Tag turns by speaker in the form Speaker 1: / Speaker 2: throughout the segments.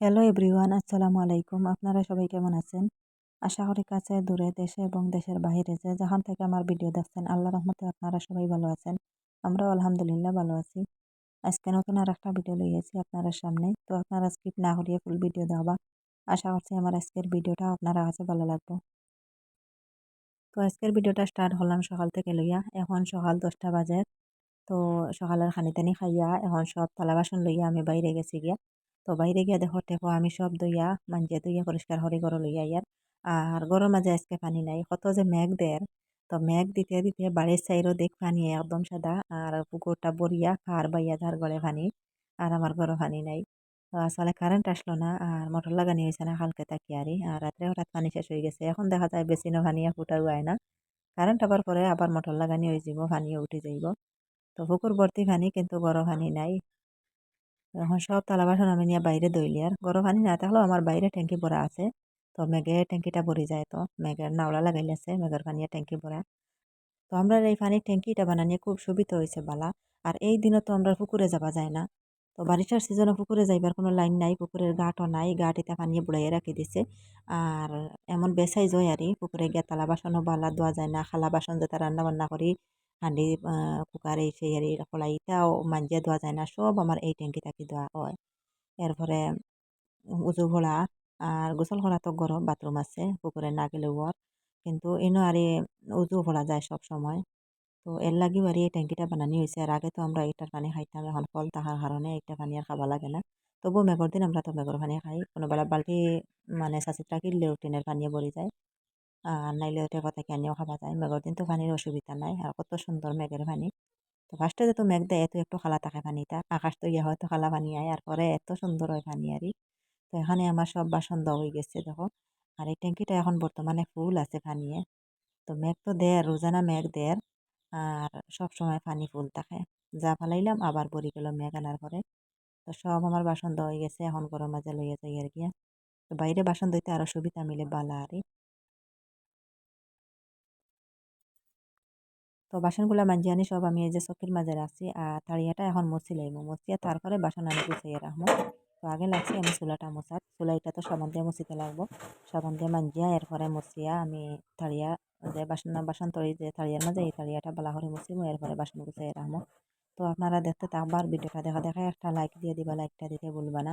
Speaker 1: Hello everyone আসসালামু আলাইকুম। আপনারা সবাই কেমন আছেন? আশা করি কাছে, দূরে, দেশে এবং দেশের বাহিরে যে যেখান থেকে আমার ভিডিও দেখছেন আল্লাহ রহমতে আপনারা সবাই ভালো আছেন। আমরাও আলহামদুলিল্লাহ ভালো আছি। আজকে নতুন আর একটা ভিডিও লইয়েছি আপনারা সামনে। তো আপনারা স্কিপ না করিয়ে ফুল ভিডিও দেখবা। আশা করছি আমার আজকের ভিডিওটা আপনারা কাছে ভালো লাগবে। তো আজকের ভিডিওটা স্টার্ট হলাম সকাল থেকে লইয়া। এখন সকাল দশটা বাজে। তো সকালের খানিতানি খাইয়া এখন সব থালা বাসন লইয়া আমি বাইরে গেছি গিয়া। তো বাইরে গিয়া দেখো টেপো আমি সব দইয়া মাঞ্জিয়া দইয়া পরিষ্কার হরি গরো লইয়া ইয়ার আর গরম মাঝে আজকে পানি নাই, কত যে মেঘ দের তো মেঘ দিতে দিতে বাড়ির সাইডও দেখ পানি একদম সাদা, আর পুকুরটা বরিয়া খার বাইয়া ধার গড়ে পানি, আর আমার ঘরও পানি নাই। তো আসলে কারেন্ট আসলো না, আর মোটর লাগানি হয়েছে না কালকে তাকিয়ারি আর রাত্রে হঠাৎ পানি শেষ হয়ে গেছে। এখন দেখা যায় বেশি না পানিয়া ফুটাও আয় না। কারেন্ট আবার পরে আবার মোটর লাগানি হয়ে যাব পানিও উঠে যাইব। তো পুকুর ভর্তি পানি, কিন্তু বড় পানি নাই। এখন সব তালা বাসন আমি নিয়ে বাইরে দইলি আর গরম পানি না থাকলেও আমার বাইরে ট্যাঙ্কি ভরা আছে। তো মেঘে ট্যাঙ্কিটা ভরে যায় তো। মেঘের নাওলা লাগাইলে আছে, মেঘের পানি ট্যাঙ্কি ভরা। তো আমরা এই পানির ট্যাঙ্কিটা বানানিয়ে খুব সুবিধা হয়েছে বালা। আর এই দিনও তো আমরা পুকুরে যাওয়া যায় না। তো বারিশার সিজনে পুকুরে যাইবার কোনো লাইন নাই, পুকুরের গাঁটও নাই গাঁটিতে পানি বুড়াইয়ে রাখি দিছে। আর এমন বেসাই যায় আর পুকুরে গিয়ে তালা বাসনও বালা দেওয়া যায় না, খালা বাসন যেটা রান্না বান্না করি। হাঁডি কুকার এই সেই আর মাঞ্জিয়া দেওয়া যায় না সব আমার এই ট্যাঙ্কি থাকি দেওয়া হয় এরপরে উজু ভরা আর গোসল করা তো গরম বাথরুম আছে পুকুরে না গেলেও আর কিন্তু এনো আর উজু ভরা যায় সব সময় তো এর লাগেও আর এই ট্যাঙ্কিটা বানানি হয়েছে আর আগে তো আমরা এইটার পানি খাইতাম এখন ফল থাকার কারণে এইটা পানি আর খাওয়া লাগে না তবুও মেঘর দিন আমরা তো মেঘর পানি খাই কোনোবেলা বালতি মানে চাচিটা কিনলেও টিনের পানিয়ে ভরে যায় নাইলে টেপা থেকে আনিও খাওয়া যায়। মেঘর দিন তো পানির অসুবিধা নাই, আর কত সুন্দর মেঘের পানি। তো ফার্স্টে তো মেঘ দেয়, এত একটু খালা থাকে পানিটা। আকাশ তো ইয়ে হয়তো খালা পানি আয়, আর পরে এত সুন্দর হয় পানি আরই। তো এখানে আমার সব বাসন দেওয়া হয়ে গেছে, দেখো। আর এই ট্যাঙ্কিটা এখন বর্তমানে ফুল আছে পানিয়ে। তো মেঘ তো দেয় রোজানা মেঘ দেয়, আর সব সময় পানি ফুল থাকে। যা ফালাইলাম, আবার বরি গেল মেঘ আনার পরে। তো সব আমার বাসন দেওয়া হয়ে গেছে, এখন গরম মাঝে লইয়া যাই আর গিয়া তো বাইরে বাসন দইতে আরও সুবিধা মিলে বালা আরই। তো বাসনগুলো মাঞ্জি আনি সব আমি এই যে চকির মাঝে রাখছি। আর তাড়িয়াটা এখন মুছি লাইব মুছিয়া তারপরে বাসন আমি গুছাইয়া রাখব তো আগে লাগছে আমি চুলাটা মোছাত চুলাইটা তো সাবান দিয়ে মুছিতে লাগবো। সাবান দিয়ে মাঞ্জিয়া এরপরে মুছিয়া আমি তাড়িয়া যে বাসন বাসন তরি যে তাড়িয়ার মাঝে, এই তাড়িয়াটা বালা করে এরপরে বাসন গুছাইয়া রাখব তো আপনারা দেখতে থাকবার ভিডিওটা দেখা দেখা একটা লাইক দিয়ে দিবা লাইকটা দিতে ভুলবা না।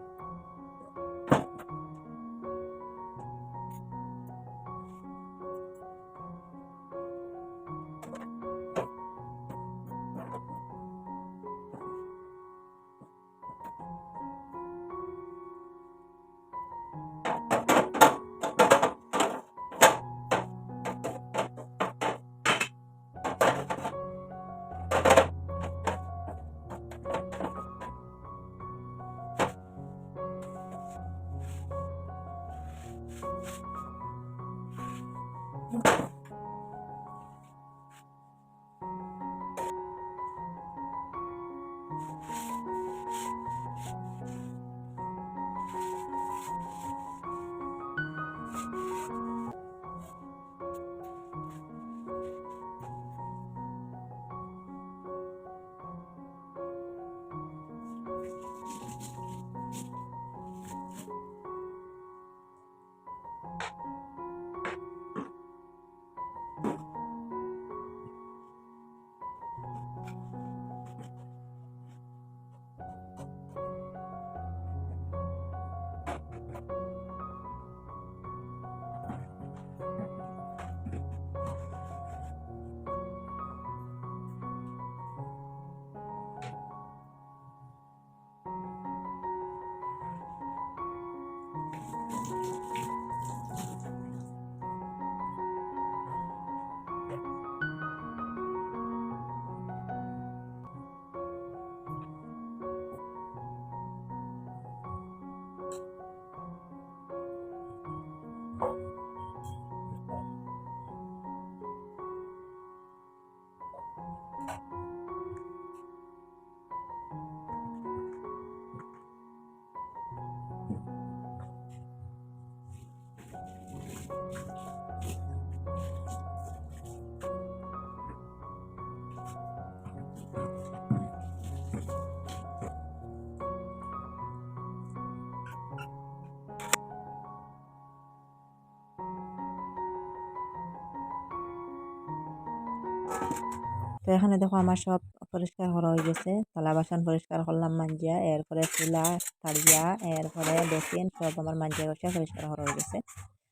Speaker 1: এখানে দেখো আমার সব পরিষ্কার করা হয়ে গেছে। থালা বাসন পরিষ্কার করলাম, মাঞ্জিয়া। এরপরে চুলা তাড়িয়া এরপরে বেসিন, সব আমার মাঞ্জিয়া বসে পরিষ্কার করা হয়ে গেছে।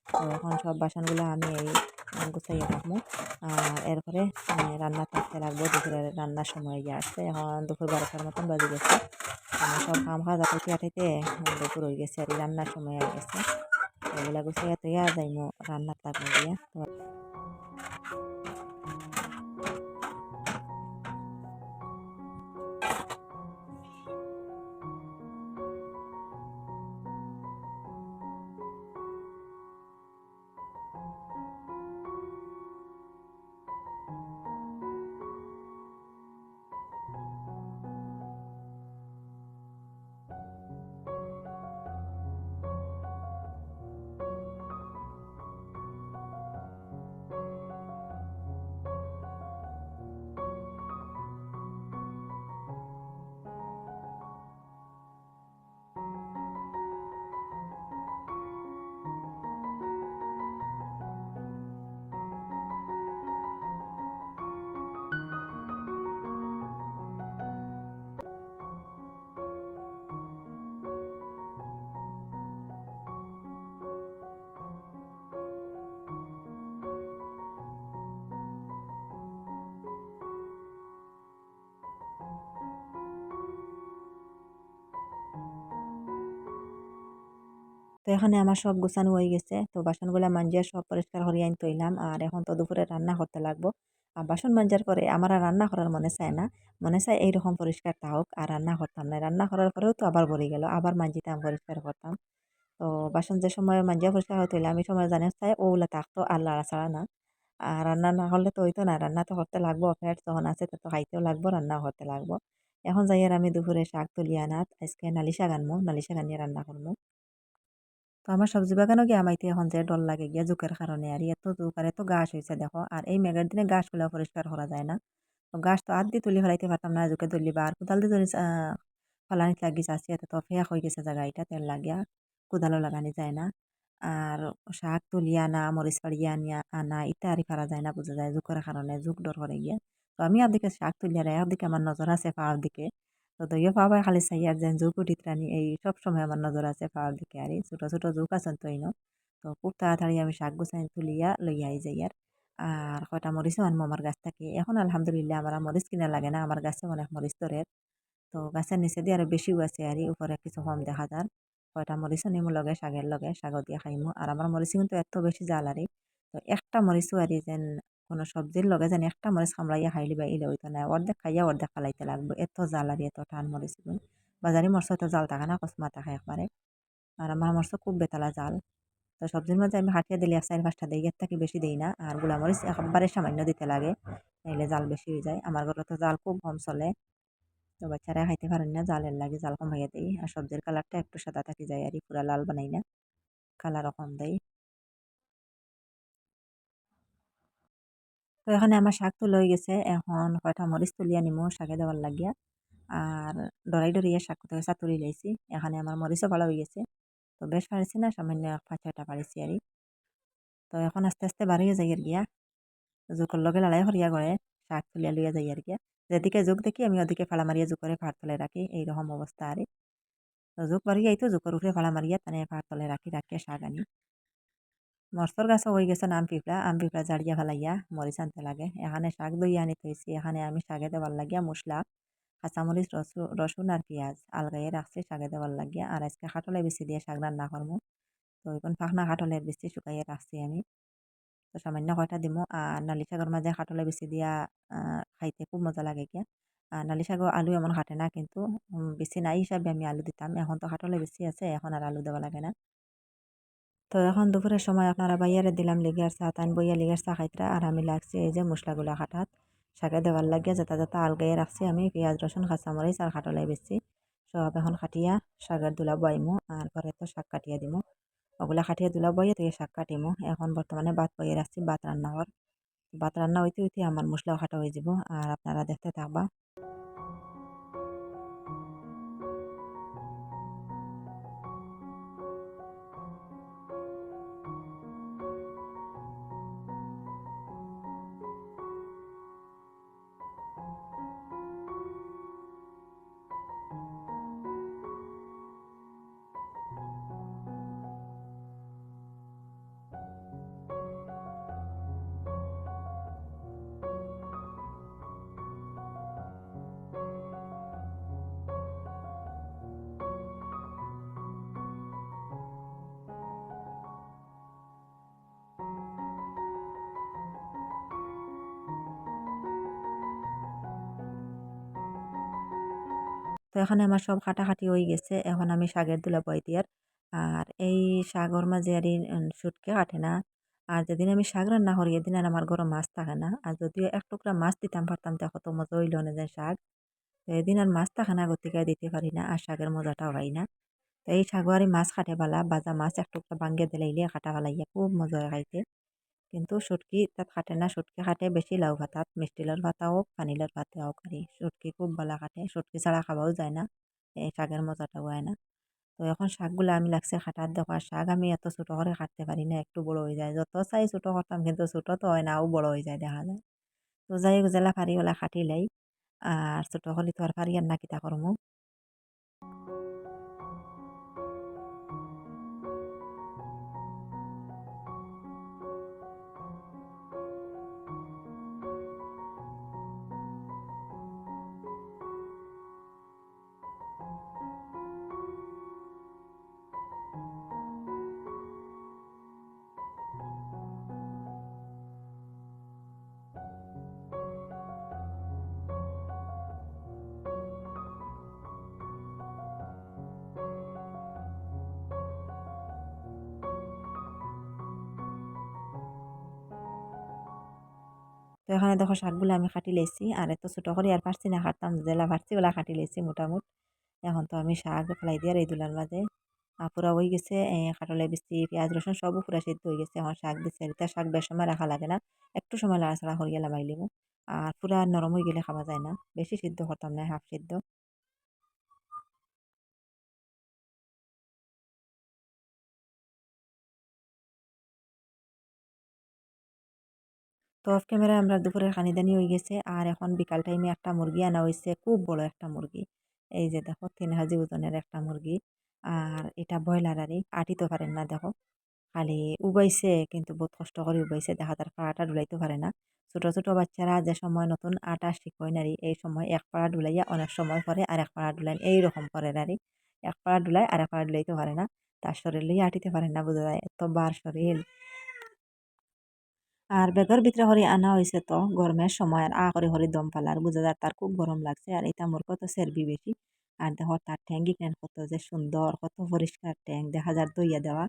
Speaker 1: তো এখন সব বাসনগুলো আমি এই, গুছাইয়ে রাখব। আর এরপরে রান্না থাকতে লাগবো, দুপুরের রান্নার সময় গিয়ে আসছে। এখন দুপুর বারোটার মতন বাজে গেছে। সব কাম খাওয়া দাওয়া আঠাইতে দুপুর হয়ে গেছে আর রান্নার সময় হয়ে গেছে। এগুলা গুছাইয়া তৈয়া যাইমো, রান্নার লাগবো তো এখানে আমার সব গোছানো হয়ে গেছে। তো বাসনগুলা মাঞ্জিয়া সব পরিষ্কার করিয়া আনতে হইলাম। আর এখন তো দুপুরে রান্না করতে লাগবো। আর বাসন মাঞ্জার পরে আমার আর রান্না করার মনে চায় না। মনে চায় এইরকম পরিষ্কার থাকুক আর রান্না করতাম না। রান্না করার পরেও তো আবার ভরে গেল, আবার মাঞ্জিতাম পরিষ্কার করতাম। তো বাসন যে সময় মাঞ্জিয়া পরিষ্কার হতে হইলে আমি সময় জানে চাই ওগুলা থাকতো আর ছাড়া না। আর রান্না না করলে তো হইতো না। রান্না তো করতে লাগবো ফ্যাট যখন আছে, তো খাইতেও লাগবো রান্নাও করতে লাগবো। এখন যাই আর আমি দুপুরে শাক তুলি আনাত, আজকে নালি শাক আনব গানিয়ে রান্না করব তো আমার সবজি বাগানও গিয়ে আমাইতে এখন যে ডর লাগে গিয়া জুকের কারণে আর এত জুক আর এত গাছ হয়েছে দেখো। আর এই মেঘের দিনে গাছগুলো পরিষ্কার করা যায় না। তো গাছ তো আদি তুলি ফেলাইতে পারতাম না, জুকে তুলি বা আর কোদাল দিয়ে যদি ফলানিত লাগি চাষি এত তো ফেক হয়ে গেছে জায়গা এটা, তেল লাগিয়া কোদালও লাগানি যায় না। আর শাক তুলিয়া আনা, মরিচ পাড়িয়া আনিয়া, আনা ইটা ইত্যাদি পারা যায় না, বোঝা যায় জুকের কারণে, জুক ডর করে গিয়া। তো আমি আর দিকে শাক তুলিয়া আর একদিকে আমার নজর আছে পাওয়ার দিকে। তো দইও পাবাই খালি চাই আর যেন জুক উঠিত রানি এই সব সময় আমার নজর আছে পাওয়ার দিকে আর ছোটো ছোটো জুক আছেন তো ইনো তো খুব তাড়াতাড়ি আমি শাক গুছাই তুলিয়া লইয়া যাই আর আর কয়টা মরিচও আনব আমার গাছ থেকে এখন আলহামদুলিল্লাহ আমার মরিচ কিনা লাগে না আমার গাছে অনেক মরিচ ধরে তো গাছের নিচে দিয়ে আরও বেশিও আছে আর উপরে কিছু কম দেখা যার কয়টা মরিচও নিমু লগে শাকের লগে শাগত দিয়ে খাইমু আর আমার মরিচ কিন্তু এত বেশি জাল আরি তো একটা মরিচও আরি যেন কোনো সবজির লগে যেন একটা মরিচ কামড়াইয়া খাইলি বা ইলে হইতো না। অর্ধেক খাইয়া অর্ধেক ফালাইতে লাগবে। এত জাল আর এত টান মরিচ বাজারি মরচ তো জাল থাকে না, কসমা থাকে একবারে। আর আমার মরচ খুব বেতালা জাল তো সবজির মধ্যে আমি হাঁটিয়ে দিলে এক চার পাঁচটা দিই, এর থেকে বেশি দিই না। আর মরিচ একবারে সামান্য দিতে লাগে, নাইলে জাল বেশি হয়ে যায়। আমার ঘরে তো জাল খুব কম চলে। তো বাচ্চারা খাইতে পারেন না জালের লাগে জাল কমাইয়া দিই। আর সবজির কালারটা একটু সাদা থাকি যায় আর পুরা লাল বানাই না কালারও কম দেয় তো এখানে আমার শাক তুলে হয়ে গেছে। এখন কয়টা মরিচ তুলিয়া নিমু শাকে দেওয়ার লাগিয়া। আর ডরাই ডরিয়া শাক কোথাও তুলি লাইছি। এখানে আমার মরিচও ভালো হয়ে গেছে। তো বেশ পারিছি না, সামান্য পাঁচ ছয়টা পারিছি আর তো এখন আস্তে আস্তে বাড়িয়ে যাই আর গিয়া জোকর লগে লড়াই হরিয়া করে শাক তুলিয়া লইয়া যাই আর গিয়া যেদিকে জোক দেখি আমি ওদিকে ফালা মারিয়া জোকরে ফাড় তলে রাখি, এইরকম অবস্থা আর তো জোক বাড়ি যাইতো জোকর উঠে ফালা মারিয়া তানে ফাড় তলে রাখি, রাখিয়া শাক আনি। মরসর গাছও হয়ে গেছে আম পিঁপড়া আম পিঁপড়া জাড়িয়া ফেলাইয়া মরিচ আনতে লাগে এখানে শাক দই আনি থইছি এখানে আমি শাকে দেওয়ার লাগিয়া মশলা কাঁচামরিচ রসুন আর পেঁয়াজ আলগাইয়ে রাখছি শাকে দেওয়ার লাগিয়া আর আজকে খাটলে বেশি দিয়ে শাক রান্না করব তো এখন ফাঁকনা খাটলের বেশি শুকাইয়ে রাখছি আমি তো সামান্য কয়টা দিমো আর নালি শাকের মাঝে খাটলে বেশি দিয়া খাইতে খুব মজা লাগে গিয়া আর নালি শাকও আলু এমন খাটে না কিন্তু বেশি নাই হিসাবে আমি আলু দিতাম এখন তো খাটলে বেশি আছে এখন আর আলু দেওয়া লাগে না তো এখন দুপুরের সময় আপনারা বাইয়ারে দিলাম লিগের চা তান বইয়া লিগের চা খাইতরা, আর আমি লাগছি এই যে মশলাগুলা খাটাত শাকে দেওয়ার লাগিয়া যেটা যেটা আলগাইয়ে রাখছি আমি, পেঁয়াজ, রসুন কাঁচামরিচ আর খাটলাই বেশি সব এখন খাটিয়া শাকের দুলা বইমু আর পরে তো শাক কাটিয়া দিমু। ওগুলা খাটিয়া দুলা বইয়ে থেকে শাক কাটিমু। এখন বর্তমানে ভাত বইয়ে রাখছি, ভাত রান্না হওয়ার ভাত রান্না হইতে হইতে আমার মশলাও কাটা হয়ে যাব আর আপনারা দেখতে থাকবা। এখানে আমার সব কাটাকাটি হয়ে গেছে। এখন আমি শাকের দুলা বয় দিয়ার। আর এই শাকর মাঝে আর সুটকে কাটে না। আর যেদিন আমি শাক রান্না করি, এদিন আর আমার ঘরে মাছ থাকে না। আর যদিও এক টুকরা মাছ দিতাম, পারতাম তো কত মজা হইল না যে শাক। তো এদিন আর মাছ থাকে না, গতিকে দিতে পারি না, আর শাকের মজাটাও পাই না। তো এই শাকবারি মাছ খাটে পালা বাজা মাছ এক টুকরা বাঙ্গে দিলাইলে কাটা ফেলাইয়া খুব মজা হয় খাইতে। কিন্তু সুটকি তাত খাটে না। সুটকি খাটে বেশি লাউ ভাতাত, মিষ্টি লাউর ভাতা হোক পানি লাউর ভাতে হোক আর সুটকি খুব ভালো খাটে সুটকি ছাড়া খাওয়াও যায় না এই শাকের মজাটাও হয় না। তো এখন শাকগুলো আমি লাগছে খাটার দেখো, আর শাক আমি এত ছোটো করে কাটতে পারি না, একটু বড় হয়ে যায়। যত চাই ছোটো করতাম কিন্তু ছোটো তো হয় না, আও বড় হয়ে যায় দেখা যায়। তো যাই হোক, জেলা ফারি ওলা খাটি লাই, আর ছোটো হলে তো আর ফারি আর না কিতা করমু তো এখানে দেখো শাকগুলো আমি কাটি লেছি, আর এত ছোটো করে আর পারছি না, কাটতাম জেলা পারছি ওলা কাটি লেছি মোটামুট। এখন তো আমি শাক ফেলাই দিয়ে আর এই দুলার মাঝে পুরা হয়ে গেছে কাটলে বেশি পেঁয়াজ, রসুন সবও পুরা সিদ্ধ হয়ে গেছে। এখন শাক দিচ্ছে তার শাক বেশ সময় রাখা লাগে না, একটু সময় লাড়াছাড়া হয়ে গেলাম আইলিমু আর পুরা নরম হয়ে গেলে খাওয়া যায় না, বেশি সিদ্ধ করতাম না, হাফ সিদ্ধ। অফ ক্যামেরায় আমরা দুপুরের খানিদানি হয়ে গেছে। আর এখন বিকাল টাইমে একটা মুরগি আনা হয়েছে, খুব বড় একটা মুরগি। এই যে দেখো, তিন হাজি ওজনের একটা মুরগি। আর এটা ব্রয়লার আরই আটিতে পারেন না দেখো। খালি উবাইছে কিন্তু বহুত কষ্ট করে উবাইছে দেখা তার পাড়াটা ডুলাইতে পারে না। ছোট ছোট বাচ্চারা যে সময় নতুন আটা শিখয় নারী, এই সময় এক পাড়া ডুলাইয়া অনেক সময় পরে আর এক পাড়া ডুলাই এইরকম করে নারী। এক পাড়া ডুলাই আর এক পাড়া ডুলাইতে পারে না। তার শরীর লইয়া আটিতে পারে না, বোঝা যায়। এত বার শরীর আর বেগর ভিতরে হরি আনা হয়েছে তো গরমের সময় আর আ করে হরি দম পালার বুঝা যায় তার খুব গরম লাগছে আর এটা মোর কত সেরবি বেশি আর দেখো তার ট্যাঙ্কি কেন কত যে সুন্দর কত পরিষ্কার ট্যাঙ্ক দেখা যার দইয়া দেওয়া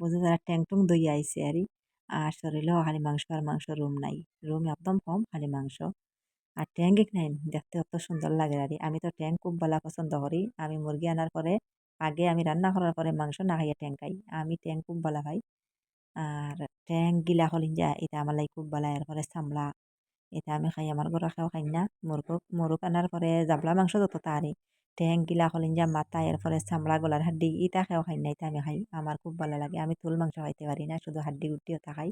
Speaker 1: বুঝা যায় ট্যাঙ্ক টুং দইয়া আইছে আর আর শরীরেও খালি মাংস আর মাংস রুম নাই। রুম একদম কম, খালি মাংস। আর ট্যাঙ্ক নাই দেখতে অত সুন্দর লাগে আর আমি তো ট্যাঙ্ক খুব ভালো পছন্দ করি। আমি মুরগি আনার পরে আগে আমি রান্না করার পরে মাংস না খাইয়া ট্যাঙ্ক খাই। আমি ট্যাঙ্ক খুব ভালো খাই আর ট্যাং গিলা যা এটা আমার লাই খুব ভালো এরপরে চামড়া এটা আমি খাই, আমার ঘরে খাও খাই না। মুরগ মুরগ আনার পরে জাবলা মাংস যত তারি, ট্যাং গিলা যা মাথা এরপরে চামড়া গলার হাড্ডি, ইটা খাও খাই না এটা আমি খাই। আমার খুব ভালো লাগে, আমি তুল মাংস খাইতে পারি না, শুধু হাড্ডি গুটি ওটা খাই।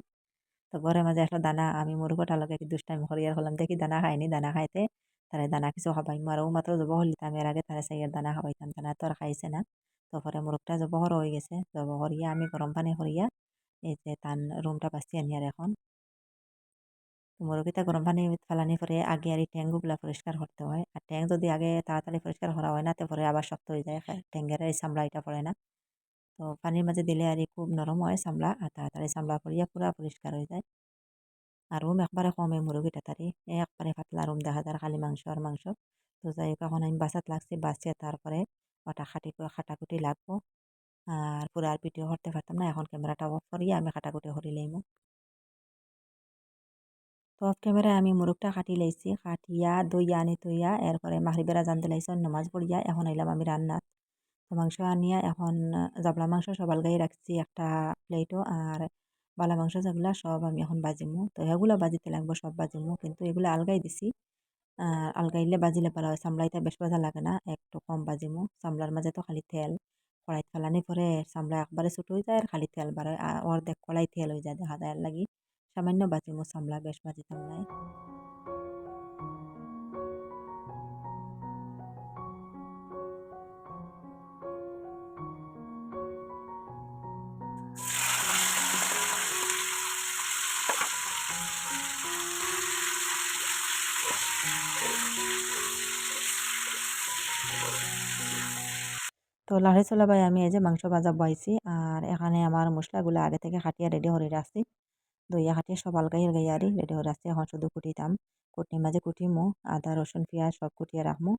Speaker 1: তো ঘরে মাঝে একটা দানা, আমি মুরগটা লগে দুষ্টামি করি, আর হলাম দেখি দানা খাইনি, দানা খাইতে তারে দানা কিছু খাবাই। মারও মাত্র জব হলিতাম এর আগে তারে সাইয়ের দানা খাবাইতাম, দানা তো আর খাইছে না। তারপরে মুরগটা জবহর হয়ে গেছে, জব করিয়া আমি গরম পানি করিয়া এই যে তান রুমটা পাচ্ছি আনি আর এখন। মুরগিটা গরম পানি ফেলানি পরে আগে আর এই ট্যাঙ্গুগুলা পরিষ্কার করতে হয়। আর ট্যাং যদি আগে তাড়াতাড়ি পরিষ্কার করা হয় না তারপরে আবার শক্ত হয়ে যায়। ট্যাঙ্গের এই চামড়া এটা পড়ে না। তো পানির মাঝে দিলে আর খুব নরম হয় চামড়া আর তাড়াতাড়ি চামড়া পড়িয়া পুরা পরিষ্কার হয়ে যায়। আর রুম একবারে কমে মুরগিটা তারি একবারে পাতলা রুম দেখা যায়, খালি মাংস আর মাংস। তো যাই হোক, এখন আমি বাসাত লাগছি বাঁচিয়ে তারপরে ওটা খাটি খাটাকুটি লাগবো। আর পুরো আর ভিডিও করতে পারতাম না। এখন ক্যামেরাটা অফ করিয়া আমি কাটাকুটি করি লাইমু। তো অফ ক্যামেরায় আমি মুরগটা কাটি লাইছি। কাটিয়া দইয়া, আনি তৈয়া এরপরে মাহরিবেরা জানতে লাইছি নামাজ পড়িয়া এখন আইলাম আমি রান্নাত মাংস আনিয়া এখন জাবলা মাংস সবাল গায়ে রাখছি একটা প্লেটও আর বালা মাংস যেগুলা সব আমি এখন বাজিমু। তো এগুলা বাজিতে লাগবো, সব বাজিমু। কিন্তু এগুলা আলগাই দিছি। আর আলগাইলে বাজিলে ভালো হয় চামড়াইতে বেশ বাজা লাগে না, একটু কম বাজিমু। সামলার মাঝে তো খালি তেল। কড়াইত ফেলানি পরে সামলা একবারে ছোট হয়ে যায় আর খালি তেল আর অর্ধেক কড়াই তেল হয়ে যায় দেখা যায়। লাগি সামান্য বাঁচি মো সামলা বেশ বাঁচিতাম নাই। তো লাড়ি চলা আমি এই যে মাংস ভাজা বইছি, আর এখানে আমার মশলাগুলো আগে থেকে খাটিয়া রেডি করে রাখছি। দইয়া খাটিয়ে সব আলগাই আলগাই আরি রেডি করে রাখছি। এখন শুধু কুটিতাম কুটির মাঝে কুটিমু আদা, রসুন, পেঁয়াজ সব কুটিয়ে রাখমু।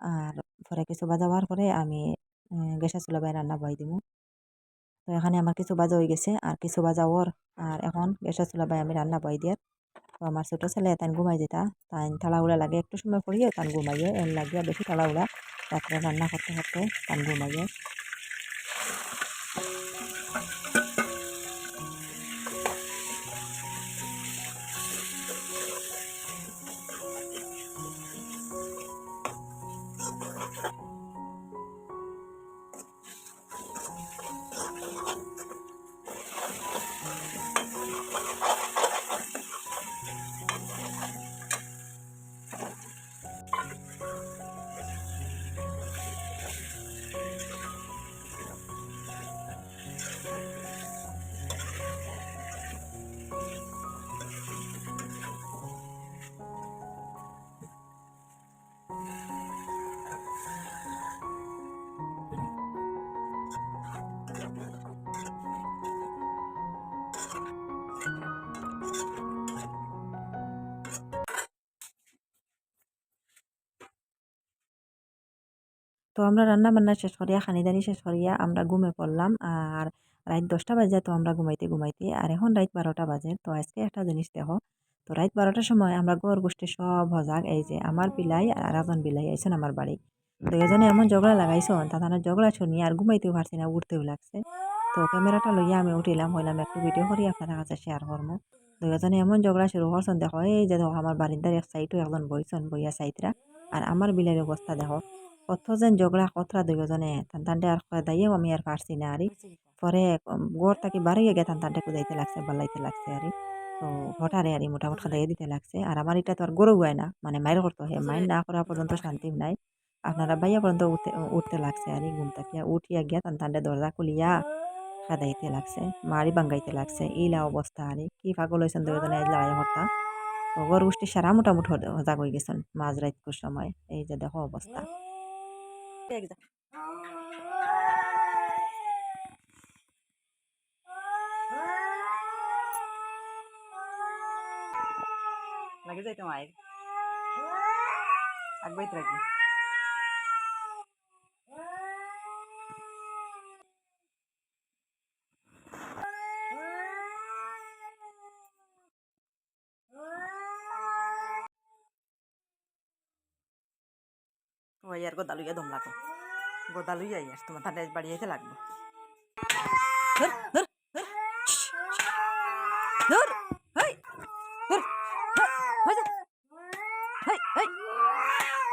Speaker 1: আর পরে কিছু ভাজা হওয়ার পরে আমি গ্যাসের চুলা রান্না বই দিমু। তো এখানে আমার কিছু ভাজা হয়ে গেছে, আর কিছু ভাজা ওর আর এখন গ্যাসের চুলা আমি রান্না বই দিয়ে তো আমার ছোটো ছেলে তাই ঘুমাই যেতা। তাই তাড়াহুড়া লাগে, একটু সময় পড়িয়ে তান ঘুমাইয়ে এর লাগিয়ে বেশি তাড়াহুড়া রাত্রে রান্না করতে করতে তান ঘুমাইয়ে। তো আমরা রান্না বান্না শেষ করিয়া খানিদানি শেষ করিয়া আমরা ঘুমে পড়লাম। আর রাত দশটা বাজে তো আমরা ঘুমাইতে ঘুমাইতে, আর এখন রাত বারোটা বাজে। তো আজকে একটা জিনিস দেখো, তো রাত বারোটার সময় আমরা গড় গোষ্ঠী সব হজাক, এই যে আমার বিলাই আর একজন বিলাই আইসেন আমার বাড়ি। তো এজনে এমন ঝগড়া লাগাইছন তাদের ঝগড়া শুনি আর ঘুমাইতেও পারছি না, উঠতেও লাগছে। তো ক্যামেরাটা লইয়া আমি উঠিলাম, হইলাম একটু ভিডিও করি আপনার কাছে শেয়ার করব তো এজনে এমন ঝগড়া শুরু করছেন, দেখো, এই যে দেখো, আমার বারিন্দার এক সাইডও একজন বইছেন, বইয়া সাইডরা আর আমার বিলাইয়ের অবস্থা দেখো কত যেন ঝগড়া কতরা দুজনে তান তান্ডে আর দাইয়েও আমি আর পারছি না আরি। পরে গোড় থাকি বাড়িয়ে গে তান তান্ডে কুদাইতে লাগছে বাল্লাইতে লাগছে আরি। তো হঠারে আরি মোটামুটি খাদাইয়ে দিতে লাগছে। আর আমার এটা তো আর গরু হয় না মানে মায়ের করতে হয় মায়ের না করা পর্যন্ত শান্তি নাই। আপনারা বাইয়া পর্যন্ত উঠতে উঠতে লাগছে আরি ঘুম থাকিয়া উঠিয়া গিয়া তান তান্ডে দরজা খুলিয়া খাদাইতে লাগছে মারি বাঙ্গাইতে লাগছে। ইলা অবস্থা আরি কি পাগল হয়েছেন দুজনে লড়াই হতা তো গরু গোষ্ঠী সারা মোটামুটি সজাগ হয়ে গেছেন মাঝ রাতকুর সময়। এই যে দেখো অবস্থা। লাগে যাইতো মায়ের আগবাইতে রাখি ওই আর গোদা লইয়া দম লাগো গোদা লইয়া আইয়াস তোমার তাহলে বাড়ি আইতে লাগবো ধর ধর ধর ধর হেই ধর ধর, হই যা। হেই, হেই,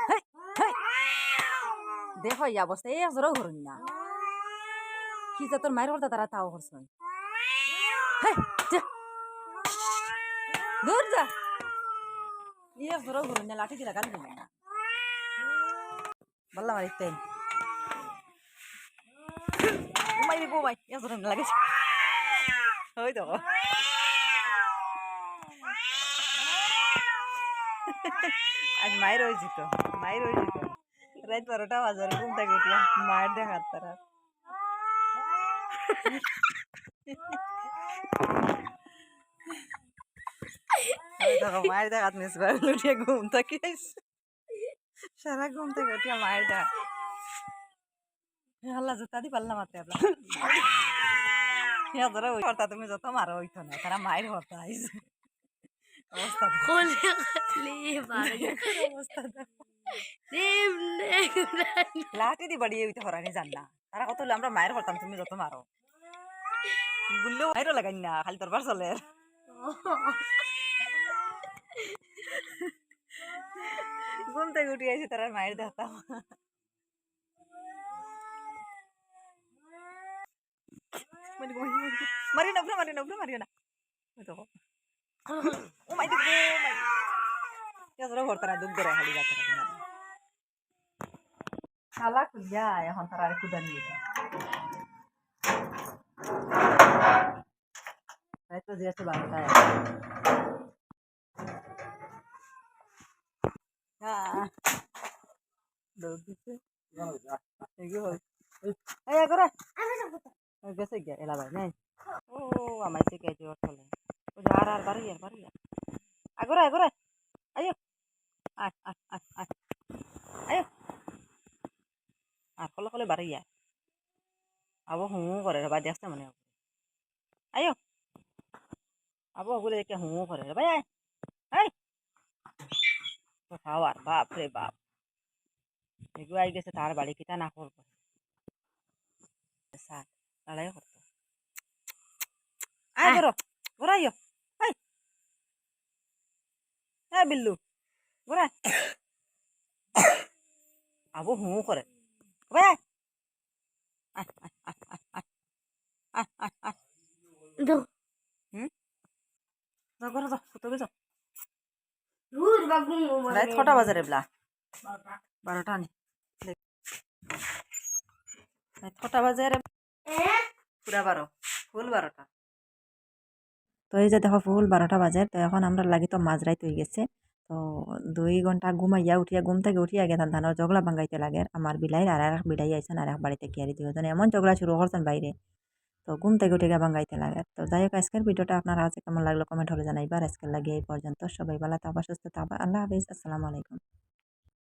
Speaker 1: হেই, হেই। দেখো এই অবস্থা এই জোরও ধরুন না কি যা তোর মায়ের করতে তারা তাও করছেন হেই, যা। দূর যা ইয়ে জোরও ধরুন না লাঠি দিলা গাল না বললাম আর একটাই ঘুমাই জোর লাগে ওই দেখো আজ মায়ের হয়েছি তো মায়ের হয়েছি তো রাত বারোটা বাজার ঘুম থেকে উঠিয়া মায়ের দেখার তারা মায়ের দেখাত মিস করে ঘুম থেকে আইছে। সারা ঘুম থেকে উঠিয়া মায়ের দেখা আল্লাহ, জুতা দি পারলাম আপনার ধরো তুমি যত মারো হইতো না, তারা মায়ের হর্তা অবস্থা লাঠি দি বাড়িয়ে হইতে হরানি জান তারা কত আমরা মায়ের হরতাম, তুমি যত মারো।
Speaker 2: গুললেও বাইরও লাগাই না, খালি দরবার চলে। থেকে উঠে আসে তারা মায়ের দাতাম মারিও না মারিও না মারিও না ও। মাই দেখো ঘর তারা দুঃখ ধরে হালি যাতে শালা খুঁজা, এখন তারা আর খুঁজা নিয়ে যায় তো যেহেতু বারোটায়। গেছে গিয়া এলা ভাই নাই। ও আমাইছে কে জোর চলে ও যার আর বাড়ি আর বাড়ি আর আগরে আগরে আয়ো আয়। আয় আয় আয় আয়ো। আর কলে কলে বাড়ি আয়। আবো হু করে রে ভাই দেখছে মানে আয়ো। আবো ওগুলো দেখে হু করে রে ভাই আয়। আয়। খাওয়ার বাপ রে বাপ। এগুলো আই গেছে তার বাড়ি কিটা না করব? স্যার লড়াই করতো। আয় করো ঘোরাইও হ্যাঁ বিল্লু ঘোরা আবু হু করে ভাই আয়। আয় আয় রাত কটা বাজে রে বলা। বারোটা। নি। রাত কটা বাজে রে। পুরা বারো। ফুল বারোটা। তো এই যে দেখো ফুল বারোটা বাজে। তো এখন আমরা লাগি তো মাঝরাইত হয়ে গেছে। তো দুই ঘণ্টা ঘুমাইয়া উঠিয়া ঘুম থেকে উঠিয়া গেতাম ধানের জগলা ভাঙ্গাইতে লাগে। আমার বিলাই আর এক বিলাই আইসেন আর এক বাড়িতে গিয়ারি দুজন এমন ঝগড়া শুরু করছেন বাইরে। ঘুম থেকে উঠে গিয়ে গাইতে লাগে। তো যাই হোক, আজকের ভিডিওটা আপনার কাছে কেমন লাগল কমেন্ট হলে জানাইবার আজকের লাগে এই পর্যন্ত। সবাই ভালো থাকবা, সুস্থ থাকবা। আল্লাহ হাফিজ। আসসালামু আলাইকুম।